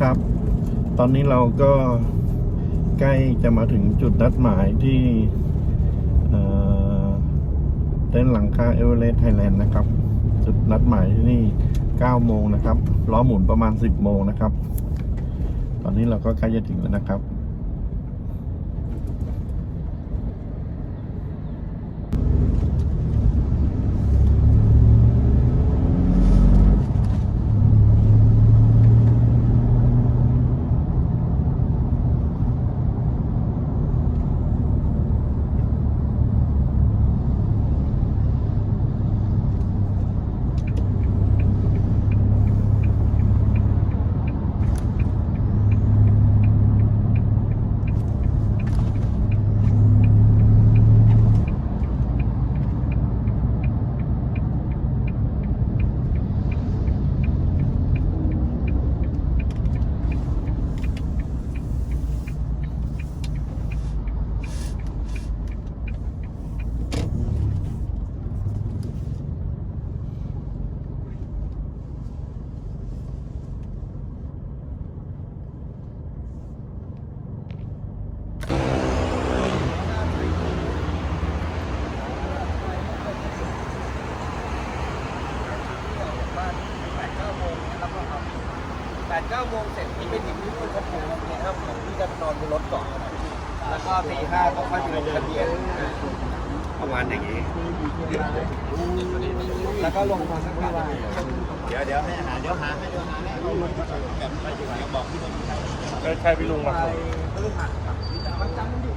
ครับ ตอนนี้เราก็ใกล้จะมาถึงจุดนัดหมายที่เต้นหลังคาเอเวอเรสต์ไทยแลนด์นะครับ จุดนัดหมายที่นี่ 9 โมงนะครับ ล้อหมุนประมาณ 10 โมงนะครับ ตอนนี้เราก็ใกล้จะถึงแล้วนะครับ แปดเก้าโมงเสร็จพี่ไปถึงที่นู่นครับผมตีห้าโมงพี่จะนอนบนรถก่อนแล้วก็ตีห้าก็ค่อยไปลงทะเบียนประมาณอย่างนี้ แล้วก็ลงมาสักประมาณเดี๋ยวเดี๋ยวให้หาเดี๋ยวหาให้เดี๋ยวหาให้เอารถแบบไปถึงเดี๋ยวบอกที่รถใครใช่พี่ลุงมาไปพฤหัสครับมันจำมันอยู่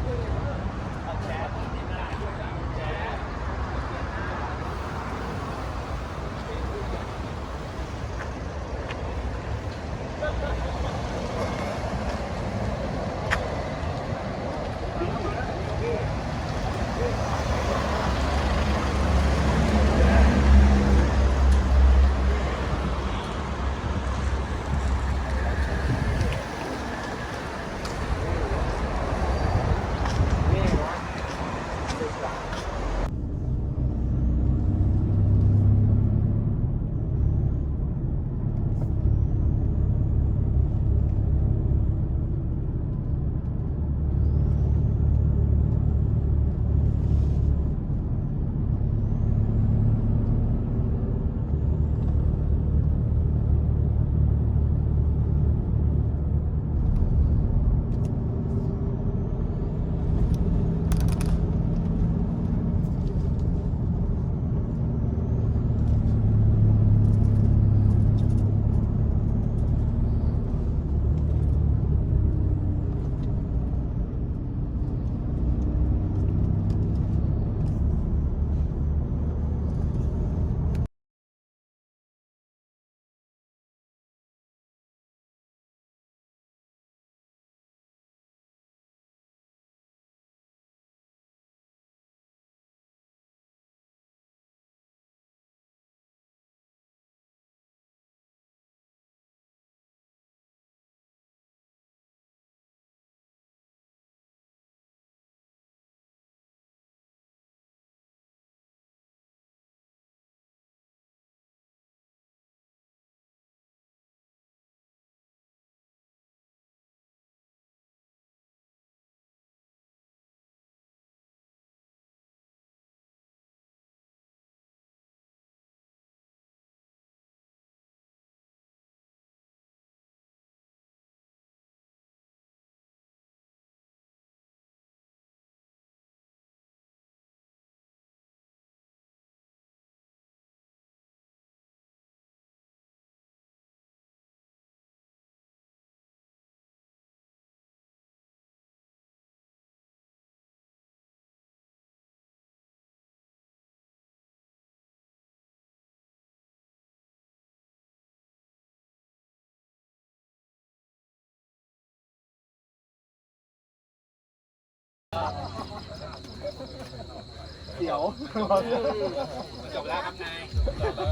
จบแล้วครับนาย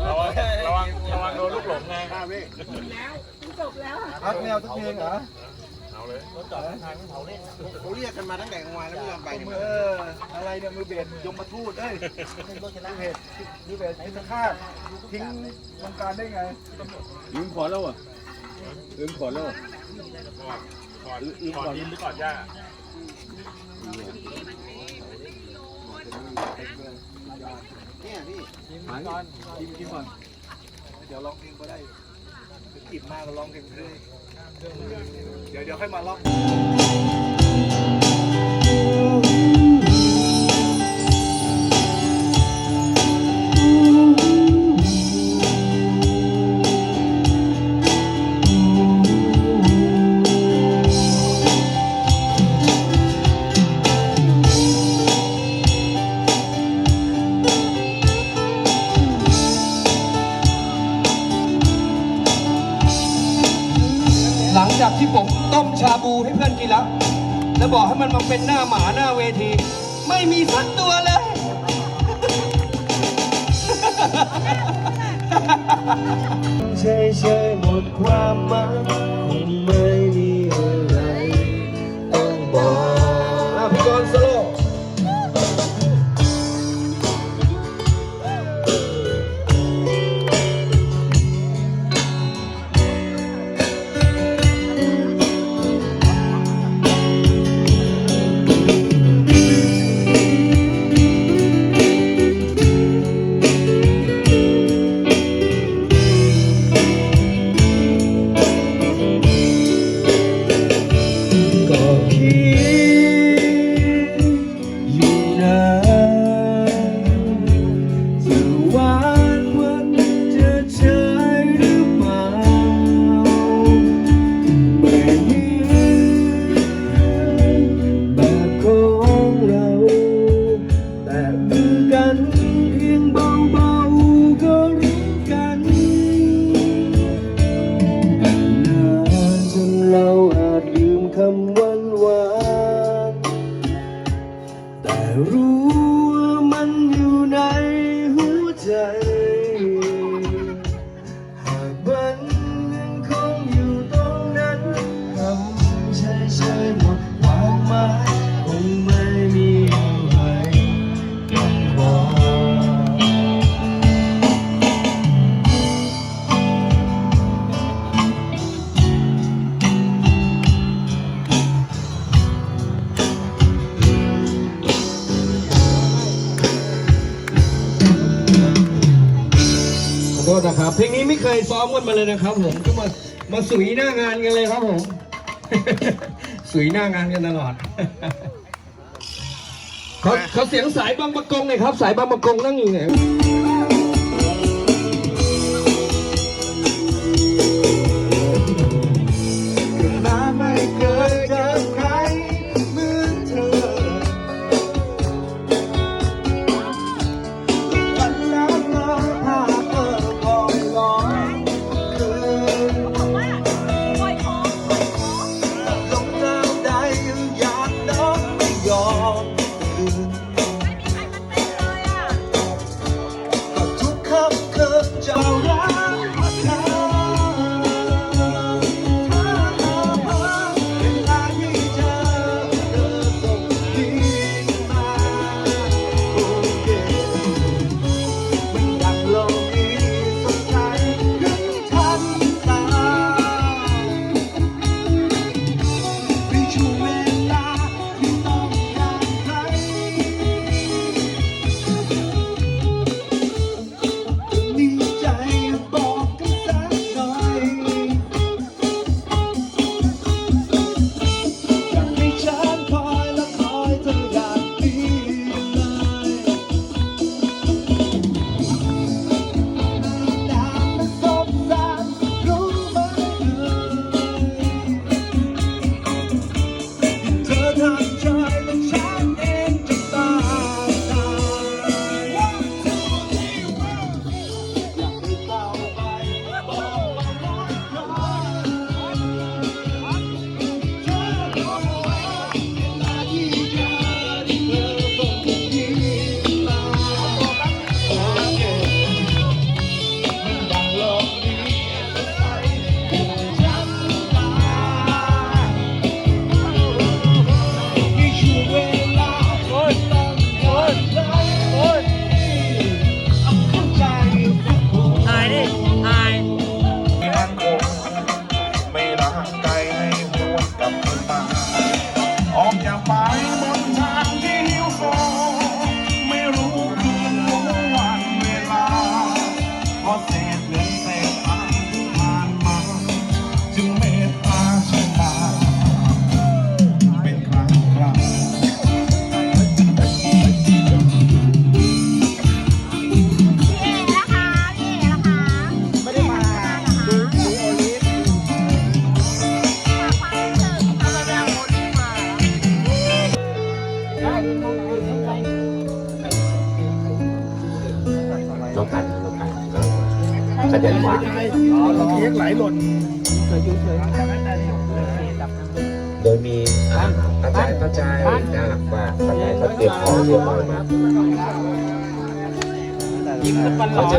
ระวังระวังระวังโดนลูกหลงไงข้าพี่พักแนวทุกเพลงเหรอเอาเลยเขาเรียกกันมาตั้งแต่กลางวันแล้วไม่ยอมไปเนี่ยเอออะไรเนี่ยมือเบสยมมาทูตเอ้ยมือเบสมือเบสพิฆาตทิ้งวงการได้ไงยิงขอแล้วอะเลืมขนแล้วก่อนก่อนดินหรือก่อนหญ้า เนี่ยพี่กินก่อนกินกินก่อน เดี๋ยวร้องเพลงก็ได้อิ่มมากก็ร้องเพลงเลยเดี๋ยวเดี๋ยวค่อยมาร้อง มันมาเป็นหน้าหมาหน้าเวที ไม่มีสักตัวเลยใช่ใช่หมดความหมาย ซ้อมกันมาเลยนะครับ ผมก็มามาสุยหน้างานกันเลยครับผม สุยหน้างานกันตลอดเขาเขาเสียงสายบางประกงหน่อยครับ สายบางประกงนั่งอยู่ไหน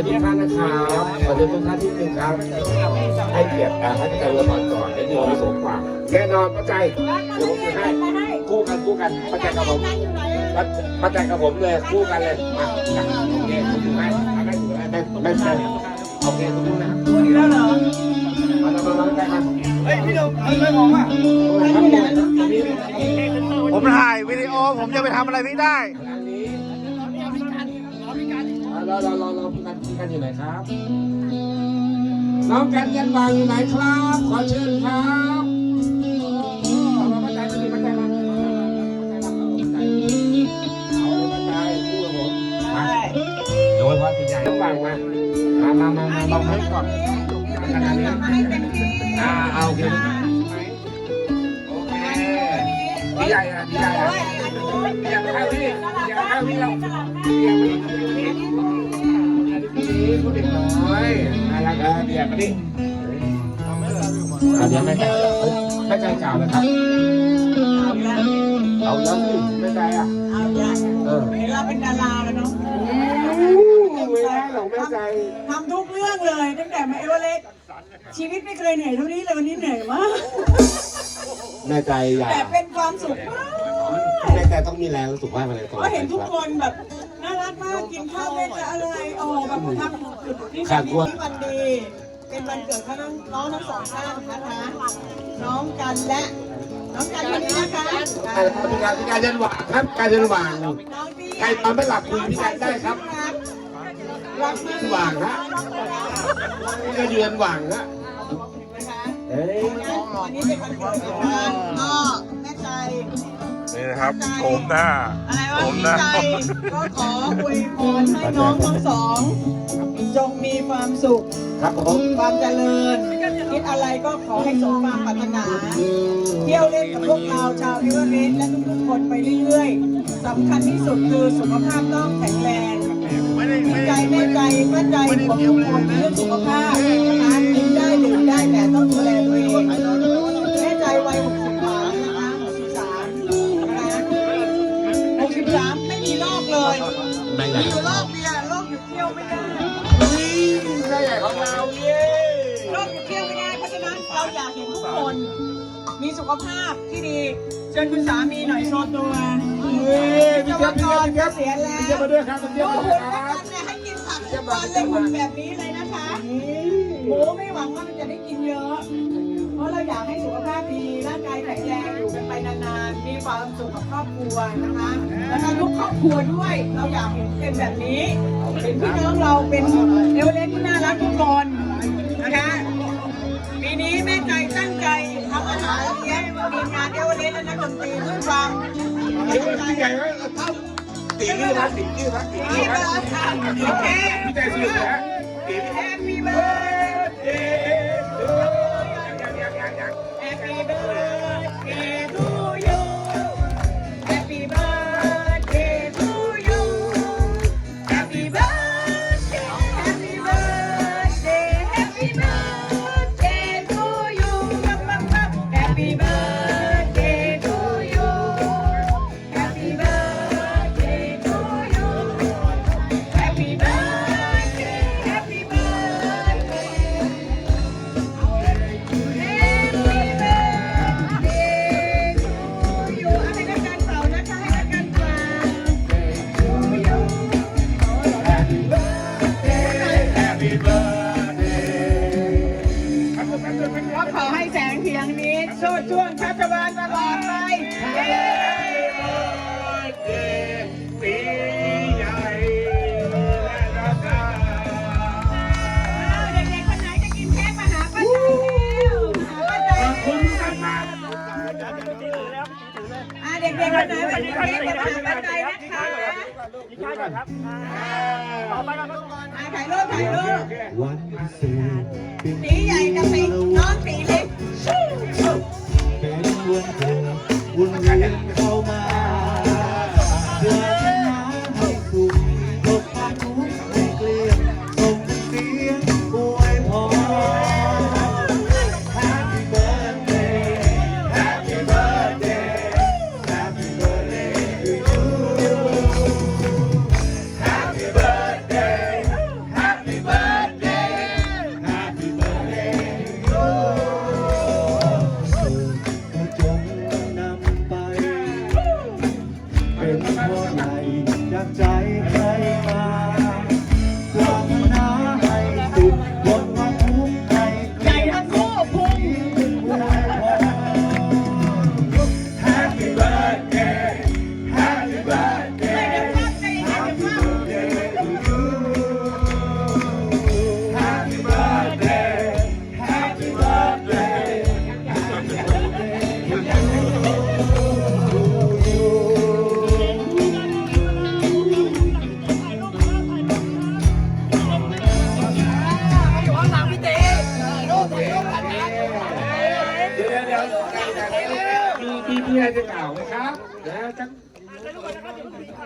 ขอเชิญทุกท่านนะครับขอเชิญทุกท่านที่หนึ่งครับ ให้เกียรติให้ปัจจัยละครก่อนให้มีความสูงกว่าแน่นอนปัจจัยเดี๋ยวผมจะให้คู่กันคู่กันปัจจัยกับผมปัจปัจจัยกับผมเลยคู่กันเลยมาโอเคถือไหมเอาไม่ถือไหมไม่ไม่ไม่โอเคตรงนู้นนะคู่นี้แล้วเหรอมามามาใกล้มาเฮ้ยพี่ดมเอาไม่มองอะผมถ่ายวิดีโอผมจะไปทำอะไรไม่ได้ร้านนี้รอรอรอรอพี่ กันอยู่ไหนครับ น้องกันยันวางอยู่ไหนครับ ขอเชิญครับเอามาปัจจัยมาดิปัจจัยมายมาเอาเลยปัจจัยคู่กับผมมาโดยพอตีใหญ่ต้องวางมา มามามามาลองให้ก่อนขนาดนี้อ่าเอาโอเคโอเคพี่ใหญ่อะพี่ใหญ่อะพี่ใหญ่เข้าที่พี่ใหญ่เข้าที่เราพี่ใหญ่มาที่ ผู้เด็กน้อยน่ารักอะพี่ใหญ่มาดิอะเดี๋ยวแม่ใจแม่ใจกล่าวนะครับเอาแล้วสิแม่ใจอะเอาอย่างเออเราเป็นดาราแล้วเนาะไม่ได้หรอกแม่ใจทำทุกเรื่องเลยตั้งแต่มาเอวเรสต์ชีวิตไม่เคยเหนื่อยเท่านี้เลยวันนี้เหนื่อยมากแม่ใจอยากแต่เป็นความสุขมากแม่ใจต้องมีแรงรู้สึกว่าอะไรก่อนก็เห็นทุกคนแบบ กินข้าวเล่นกับอะไรโอ้แบบทำจุดที่วันดีที่วันดี เป็นวันเกิดของน้องน้องทั้งสองท่านนะคะ น้องกันและน้องกันคนนี้นะคะพี่การพี่การยันหว่างครับ การยันหว่างน้องที่ใครนอนไม่หลับคุยพี่การได้ครับรักมากหว่างฮะพี่การยืนหว่างฮะนะเอ้ยวันนี้เป็นวันเกิดของคุณพ่อแม่ใจ นี่นะครับโฉมหน้าอะไรวะผมดีนะใจก็ขออวยพรให้น้องทั้งสอง จงมีความสุข ครับผม ความเจริญ คิดอะไรก็ขอให้สมความปรารถนา เที่ยวเล่นกับพวกเราชาวเอเวอเรสต์และทุกๆคนไปเรื่อยๆสำคัญที่สุดคือสุขภาพต้องแข็งแรงจิตใจแม่ใจมั่นใจของทุกคนเรื่องสุขภาพนะคะกินได้ดื่มได้แต่ต้องดูแล แม่ใหมีญ่อยู่โรคเดียวโรคหยุดเที่ยวไม่ได้แม่ใหญ่ของเราเย้โรคหยุดเที่ยวไม่ได้เพราะฉะนั้นเราอยากเห็นทุกคน มีสุขภาพที่ดีเชิญคุณสามีหน่อยโชว์ตัววิศวกรเกษียณแล้วเยี่ยมาด้วยครับเยี่ยมโอ้มาด้วยครับเนี่ยให้กินผักทุกวันเลยหุ่นแบบนี้เลยนะคะหมูไม่หวังว่ามันจะได้กินเยอะ เพราะเราอยากให้สุขภาพดีร่างกายแข็งแรง ความสุขกับครอบครัวนะคะแล้วก็ทุกครอบครัวด้วยเราอยากเห็นเป็นแบบนี้เห็นพี่น้องเราเป็นเอวเล็กที่น่ารักทุกคนนะคะปีนี้แม่ใจตั้งใจทำอาหารเลี้ยงมีงานเอวเล็กและนักดนตรีด้วยความตั้งใจพี่ใหญ่ไหมตีนี่นะตีนี่นะตีที่นี่นะเราทำโอเคพี่ใจสนุกนะตีนี่ Happy birthday Happy birthday ช่วงชัชวานตลอดไปเด็กๆคนไหนจะกินเค้กมาหาป้าใจเร็วหาป้าใจขอบคุณกันมากอ่าเด็กๆคนไหนมากินเค้กมาหาป้าใจนะคะใช่ครับอ่าถ่ายรูปถ่ายรูปสีใหญ่กับสีน้องสีเล็ก วันเธอวนเวียนเข้ามา อะไรจะกล่าวไหมครับนะทั้ง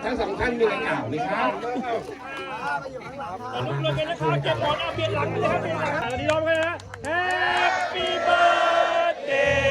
ทั้งสองท่านมีอะไรกล่าวไหมครับรวมกันนะครับเก็บหมอนเอาเปลี่ยนหลังเลยครับเปลี่ยนหลังอันนี้ร้องกันนะ Happy birthday